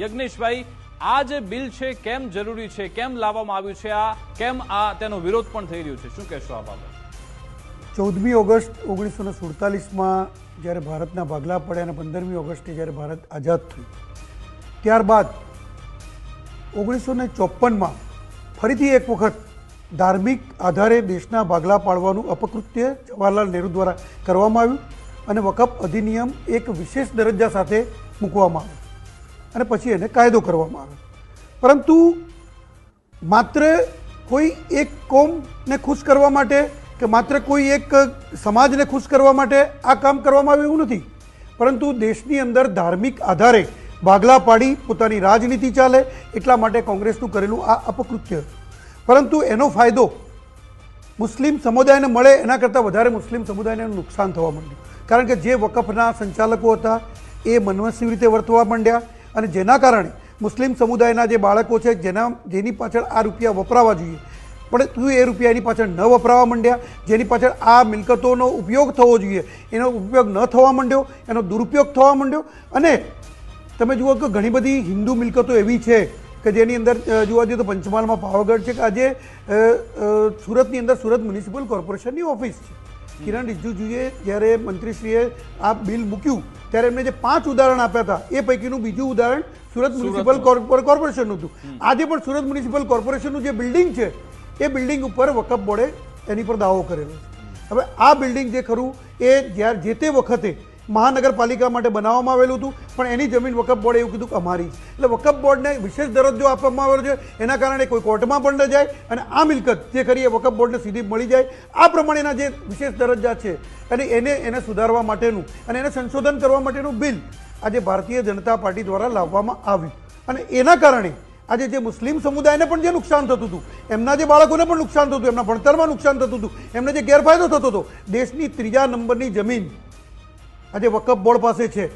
યજ્ઞેશભાઈ, આ જે બિલ છે, કેમ જરૂરી છે? કેમ લાવવામાં આવ્યું છે આ? કેમ આ તેનો વિરોધ પણ થઈ રહ્યો છે? શું કહેશો આ બાબત? ચૌદમી ઓગસ્ટ ઓગણીસો ને સુડતાલીસમાં જ્યારે ભારતના ભાગલા પડ્યા અને પંદરમી ઓગસ્ટે જ્યારે ભારત આઝાદ થયું, ત્યારબાદ ઓગણીસો ને ચોપનમાં ફરીથી એક વખત ધાર્મિક આધારે દેશના ભાગલા પાડવાનું અપકૃત્ય જવાહરલાલ નહેરુ દ્વારા કરવામાં આવ્યું અને વકફ અધિનિયમ એક વિશેષ દરજ્જા સાથે મૂકવામાં આવ્યો. અને પછી એને કાયદો કરવામાં આવે. પરંતુ માત્ર કોઈ એક કોમને ખુશ કરવા માટે કે માત્ર કોઈ એક સમાજને ખુશ કરવા માટે આ કામ કરવામાં આવ્યું એવું નથી. પરંતુ દેશની અંદર ધાર્મિક આધારે ભાગલા પાડી પોતાની રાજનીતિ ચાલે એટલા માટે કોંગ્રેસનું કરેલું આ અપકૃત્ય. પરંતુ એનો ફાયદો મુસ્લિમ સમુદાયને મળે એના કરતાં વધારે મુસ્લિમ સમુદાયને નુકસાન થવા માંડ્યું. કારણ કે જે વકફના સંચાલકો હતા એ મનવસી રીતે વર્તવા માંડ્યા અને જેના કારણે મુસ્લિમ સમુદાયના જે બાળકો છે, જેના જેની પાછળ આ રૂપિયા વપરાવા જોઈએ. પણ તું એ રૂપિયા એની પાછળ ન વપરાવા માંડ્યા, જેની પાછળ આ મિલકતોનો ઉપયોગ થવો જોઈએ. એનો ઉપયોગ ન થવા માંડ્યો, એનો દુરુપયોગ થવા માંડ્યો. અને તમે જુઓ કે ઘણી બધી હિન્દુ મિલકતો એવી છે કે જેની અંદર જોવા જઈએ તો પંચમહાલમાં પાવાગઢ છે કે આજે સુરતની અંદર સુરત મ્યુનિસિપલ કોર્પોરેશનની ઓફિસ છે. કિરણ રિજિજુએ જ્યારે મંત્રીશ્રીએ આ બિલ મૂક્યું ત્યારે એમને જે પાંચ ઉદાહરણ આપ્યા હતા એ પૈકીનું બીજું ઉદાહરણ સુરત મ્યુનિસિપલ કોર્પો- કોર્પોરેશનનું હતું. આજે પણ સુરત મ્યુનિસિપલ કોર્પોરેશનનું જે બિલ્ડિંગ છે એ બિલ્ડિંગ ઉપર વકફ બોર્ડે એની પર દાવો કરેલો હવે આ બિલ્ડિંગ જે ખરું એ જ્યારે જે તે વખતે મહાનગરપાલિકા માટે બનાવવામાં આવેલું હતું, પણ એની જમીન વકફ બોર્ડે એવું કીધું કે અમારી. એટલે વકફ બોર્ડને વિશેષ દરજ્જો આપવામાં આવેલો છે. એના કારણે કોઈ કોર્ટમાં પણ ન જાય અને આ મિલકત જે ખરી એ વકફ બોર્ડને સીધી મળી જાય. આ પ્રમાણેના જે વિશેષ દરજ્જા છે, અને એને એને સુધારવા માટેનું અને એને સંશોધન કરવા માટેનું બિલ આજે ભારતીય જનતા પાર્ટી દ્વારા લાવવામાં આવ્યું. અને એના કારણે આજે જે મુસ્લિમ સમુદાયને પણ જે નુકસાન થતું હતું, એમના જે બાળકોને પણ નુકસાન થતું એમના ભણતરમાં નુકસાન થતું હતું, એમને જે ગેરફાયદો થતો હતો, દેશની ત્રીજા નંબરની જમીન આજે વકફ બોર્ડ પાસે છે.